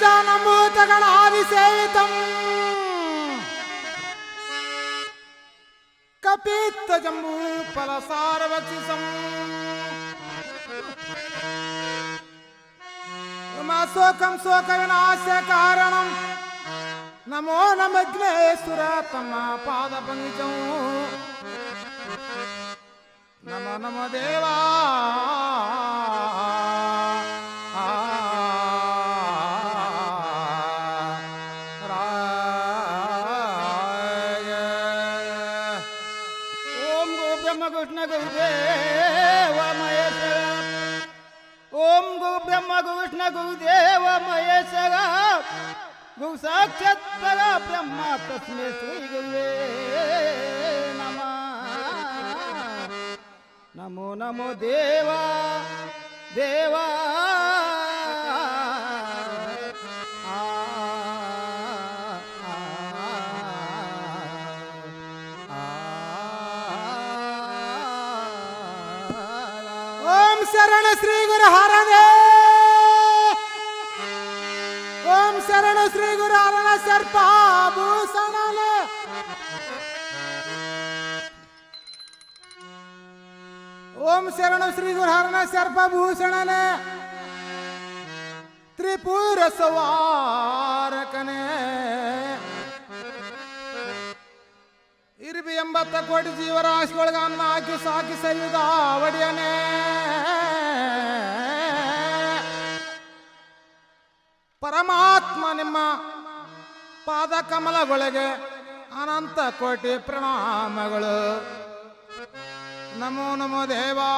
गजानभूतगणादिसेवितम् कपीत्तजम्बूफलसारवक्षिसम् उमाशोकं शोकविनाशकारणम् नमो नमग्नेश्वर तमापादपङ्कजौ नम नम देवा ఓం గో బ్రహ్మకృష్ణ గురుదేవ మహేశ్వర ఓం గో బ్రహ్మకృష్ణ గురుదేవ మహేశ్వర గురు సాక్షాత్ బ్రహ్మ తస్మే శ్రీ గురువే నమ. నమో నమో దేవా దేవా ಶರಣ ಶ್ರೀ ಗುರು ಹರನೇ ಓಂ ಶರಣ ಶ್ರೀ ಗುರು ಹರಣ ಸರ್ಪ ಭೂಷಣನೇ ಓಂ ಶರಣ ಶ್ರೀ ಗುರು ಹರಣ ಸರ್ಪ ಭೂಷಣನೇ ತ್ರಿಪುರ ಸವಾರಕನೇ ಇರ್ಬಿ ಎಂಬತ್ತ ಕೋಟಿ ಜೀವರಾಶಿಗಳಿಗೆ ಅನ್ನ ಹಾಕಿ ಸಾಕಿ ಸರಿಯುದ ಒಡೆಯನೇ ಪರಮಾತ್ಮ ನಿಮ್ಮ ಪಾದ ಕಮಲಗಳಿಗೆ ಅನಂತ ಕೋಟಿ ಪ್ರಣಾಮಗಳು. ನಮೋ ನಮೋ ದೇವಾ.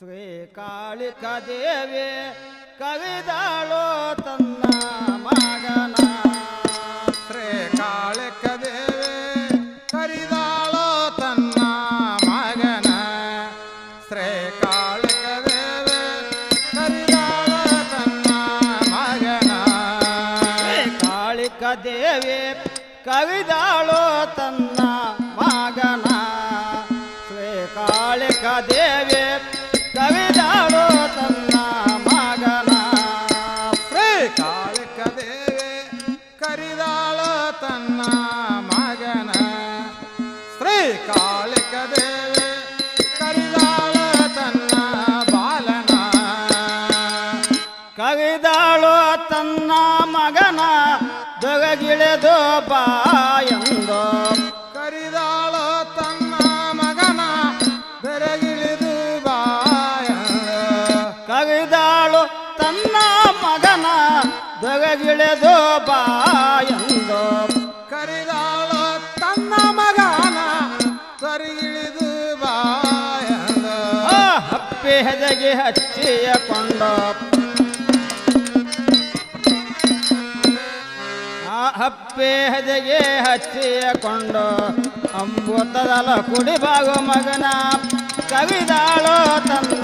ಶ್ರೀ ಕಾಳಿಕ ದೇವಿ ಕವಿದಾಳೋ ತನ್ನ ಮಗನ. ಶ್ರೀ ಕಾಳಿಕ ದೇವಿ ಕರಿದಾಳೋ ತನ್ನ ಮಗನ. ಶ್ರೀ ಕಾಳಿಕ ದೇವಿ ಕರಿದಾಳೋ ತನ್ನ ಮಗನ. ಶ್ರೀ ಕಾಳಿಕ ದೇವಿ ಕವಿದಾಳೋ ತನ್ನ ಮಗನ ಜಗಗಿಳೆದು ಬಾಯಂದು ಕರಿದಾಳ ತನ್ನ ಮಗನ ಬೆರಗಿಳಿದು ಬಾಯ ಕರಿದಾಳು ತನ್ನ ಮಗನ ಜಗಗಿಳೆದು ಬಾಯಂದು ಕರಿದಾಳ ತನ್ನ ಮಗನ ಸರಿಗಿಳಿದು ಬಾಯ ಆ ಹಪ್ಪೆ ಹೆದಗೆ ಹಚ್ಚಿಯ ಕೊಂಡು. ಹಪ್ಪೆ ಹಚ್ಚಿಕೊಂಡು ಕೊಂಡು ಅಂಬುತ್ತದಲ ಕುಡಿಬಾಗೋ ಮಗನ. ಕವಿದಾಳೋ ತನ್ನ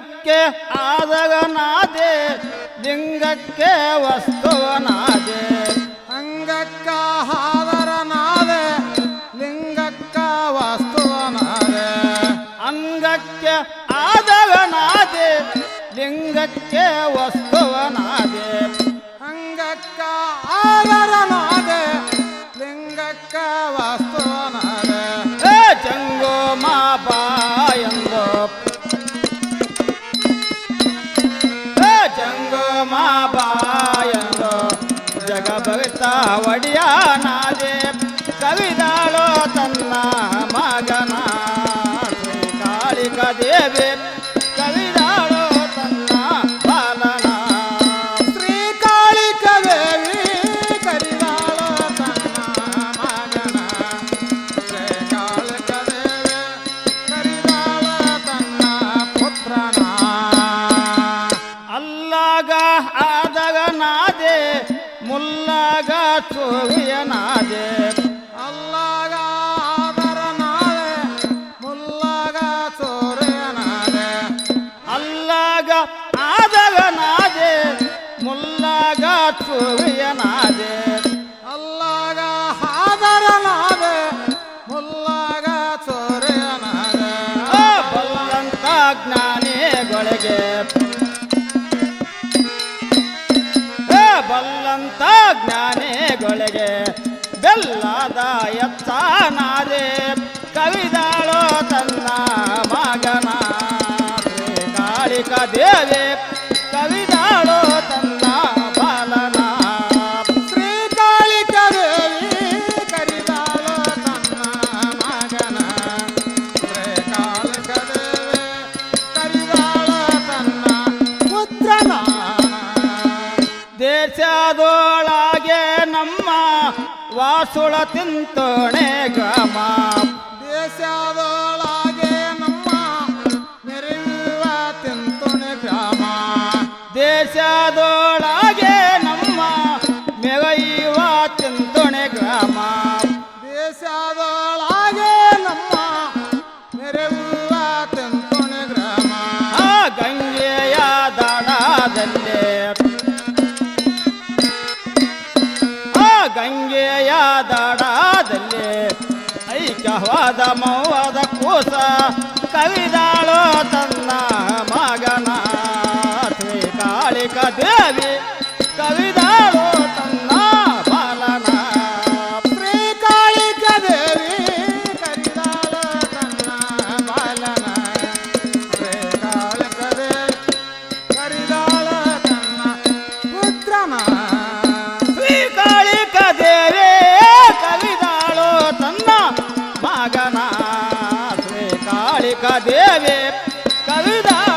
ಅಂಗಕ್ಕೆ ಆದಗನಾದೆ ಲಿಂಗಕ್ಕೆ ವಸ್ತುವನಾದೆ. ಅಂಗಕ್ಕ ಹಾದರನಾದೆ ಲಿಂಗಕ್ಕ ವಾಸ್ತುವನಾದೆ. ಅಂಗಕ್ಕೆ ಆದಗನಾದೆ ಲಿಂಗಕ್ಕೆ ವಸ್ತುವನಾದೆ ಜಗ ಭವಿತ ಒಡಿಯ ನಾದೆ ಕವಿದಾಳೋ ತನ್ನ ಬಲ್ಲಂತ ಜ್ಞಾನಿಗಳಿಗೆ ಬೆಲ್ಲದ ಎತ್ತ ಎತ್ತಾನಾರೆ ಕವಿದಾಳೋ ತನ್ನ ಮಗನ ಕಾಳಿಕ ದೇವಿ ಸುಳ ತಿಂತಣೆ ಗಮ. ಮೋಸ ಕವಿದಾಳೋ ತನ್ನ ಮಗನ ಶ್ರೀ ಕಾಳಿಕ ದೇವಿ காளிகா தேவே கவிதா